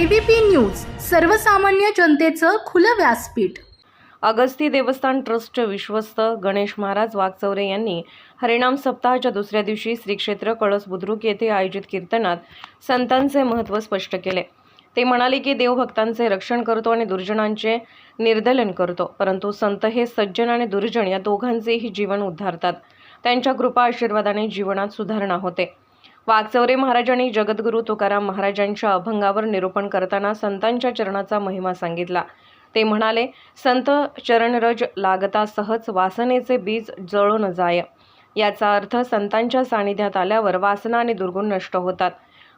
ABP news सर्वसामान्य जनतेचं खुलं व्यासपीठ. अगस्ती देवस्थान ट्रस्टचे विश्वस्त गणेश महाराज वागचौरे यांनी हरिनाम सप्ताहाच्या दुसऱ्या दिवशी श्री क्षेत्र कळस बुद्रुक येथे आयोजित कीर्तनात संतांचे महत्त्व स्पष्ट केले. ते म्हणाले की देवभक्तांचे रक्षण करतो आणि दुर्जनांचे निर्दलन करतो परंतु संत हे सज्जन आणि दुर्जन या दोघांचेही जीवन उद्धारतात. त्यांच्या कृपा आशीर्वादाने जीवनात सुधारणा होते. वागचौरे महाराजांनी जगद्गुरू तुकाराम महाराजांच्या अभंगावर निरूपण करताना संतांच्या चरणाचा महिमा सांगितला. ते म्हणाले संत चरणरज लागता सहज वासनेचे बीज जळून जाय. याचा अर्थ संतांच्या सानिध्यात आल्यावर वासना आणि दुर्गुण नष्ट होतात.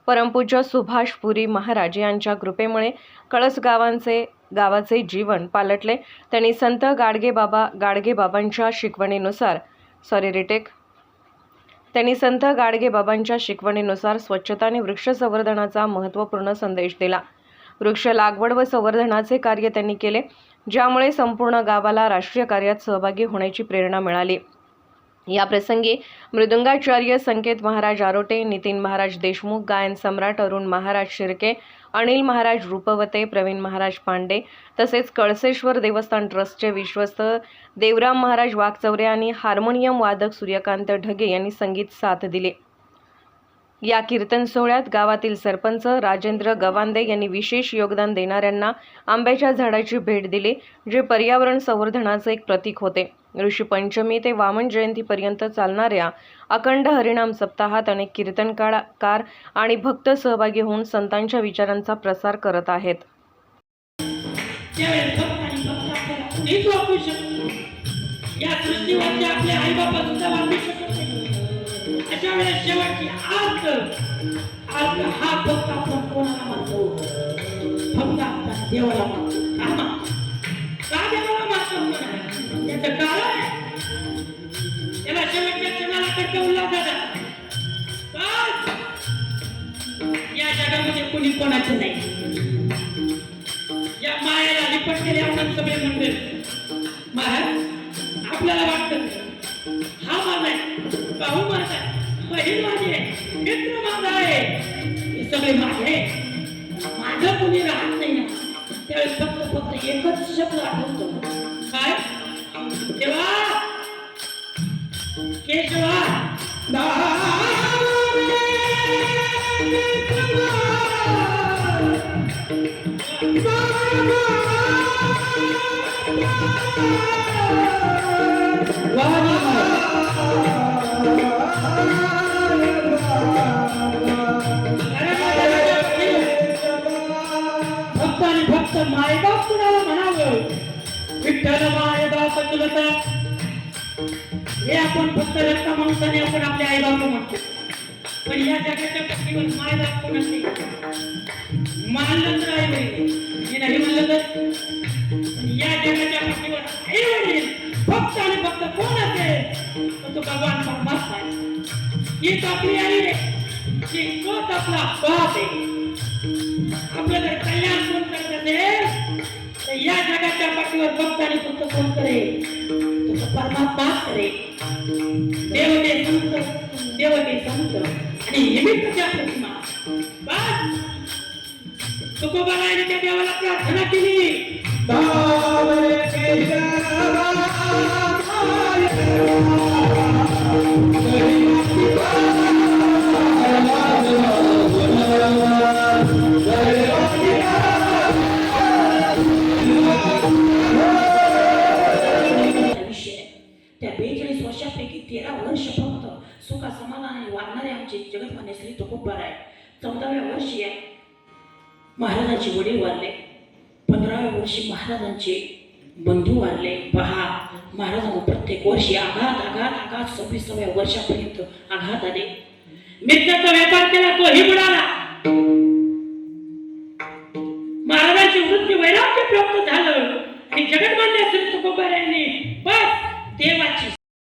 परमपूज्य सुभाष पुरी महाराज यांच्या कृपेमुळे कळस गावांचे गावाचे जीवन पालटले. त्यांनी संत गाडगेबाबा गाडगेबाबांच्या शिकवणीनुसार सॉरी रिटेक त्यांनी संत गाडगे बाबांच्या शिकवणीनुसार स्वच्छता आणि वृक्ष संवर्धनाचा महत्त्वपूर्ण संदेश दिला. वृक्ष लागवड व संवर्धनाचे कार्य त्यांनी केले ज्यामुळे संपूर्ण गावाला राष्ट्रीय कार्यात सहभागी होण्याची प्रेरणा मिळाली. या प्रसंगी मृदुंगाचार्य संकेत महाराज आरोटे नितीन महाराज देशमुख गायन सम्राट अरुण महाराज शिर्के अनिल महाराज रूपवते प्रवीण महाराज पांडे तसेच कळसेश्वर देवस्थान ट्रस्टचे विश्वस्त देवराम महाराज वाघचौरे आणि हार्मोनियम वादक सूर्यकांत ढगे यांनी संगीत साथ दिले. या कीर्तन सोहळ्यात गावातील सरपंच राजेंद्र गवांदे यांनी विशेष योगदान देणाऱ्यांना आंब्याच्या झाडाची भेट दिली जे पर्यावरण संवर्धनाचे एक प्रतीक होते. ऋषी पंचमी ते वामन जयंतीपर्यंत चालणाऱ्या अखंड हरिणाम सप्ताहात अनेक कीर्तनकार आणि भक्त सहभागी होऊन संतांच्या विचारांचा प्रसार करत आहेत. या सृष्टीवरचे आपले आई बाबा सुद्धा वापरू शकत नाही. अशा वेळेस शेवटची आर्त आर्त हा फक्त आपण कोणाला मानतो फक्त आपला देवाला मानतो का देवाला मानतो त्याचं कारण त्याला शेवटच्या क्षणाला कट्ट उल्हास या जगामध्ये कुणी कोणाचं नाही. या मायाला लिपटलेले आपण सगळे मंडळ. महाराज आपल्याला वाटतं बहीण माझी आहे मित्र माझा आहे हे सगळे माझे. माझं कोणी राहत नाही. ना त्यावेळेस फक्त फक्त एकच शब्द आठवतो. काय? तेव्हा केशवा Wow. फक्त आणि फक्त मायबाप कुणाला म्हणावं? विठ्ठल मायबाप तुलता. हे आपण फक्त रक्ता माणसाने आपण आपल्या आईबाप म्हणतो. पण या जगाच्या पृथ्वीवर मायबाप कोण असते? मानलं तर आई वडील नाही म्हणलं तर. या जगाच्या पृथ्वीवर आई वडील फक्त आणि फक्त कोण असेल? तर तो भगवान परमात्मा आहे. हीच आपली आई आहे ही आपला बाप आहे. आपलं जर कल्याण कोण करत असेल तर या जगाच्या पाठीवर फक्त आणि फक्त कोण करेल तो परमात्मा करे. देव ते संत देव ते संत आणि निमित्तच्या प्रतिमा. बस. तुकोबाला त्या देवाला प्रार्थना केली. विषय वागणारे आमचे जगतमान्य तुकोबार आहे. चौदाव्या वर्षी आहे. महाराजांचे वडील वारले. पंधराव्या वर्षी महाराजांचे बंधू वारले. पहा महाराजांना प्रत्येक वर्षी आघात आघात आघात सव्वीसाव्या वर्षापर्यंत आघात आले. मित्राचा व्यापार केला तोही बुडाला. महाराजांचे वृत्ती वैराग्य प्राप्त झालं. आणि जगतमान्य श्री तुकोबार यांनी बस देवाची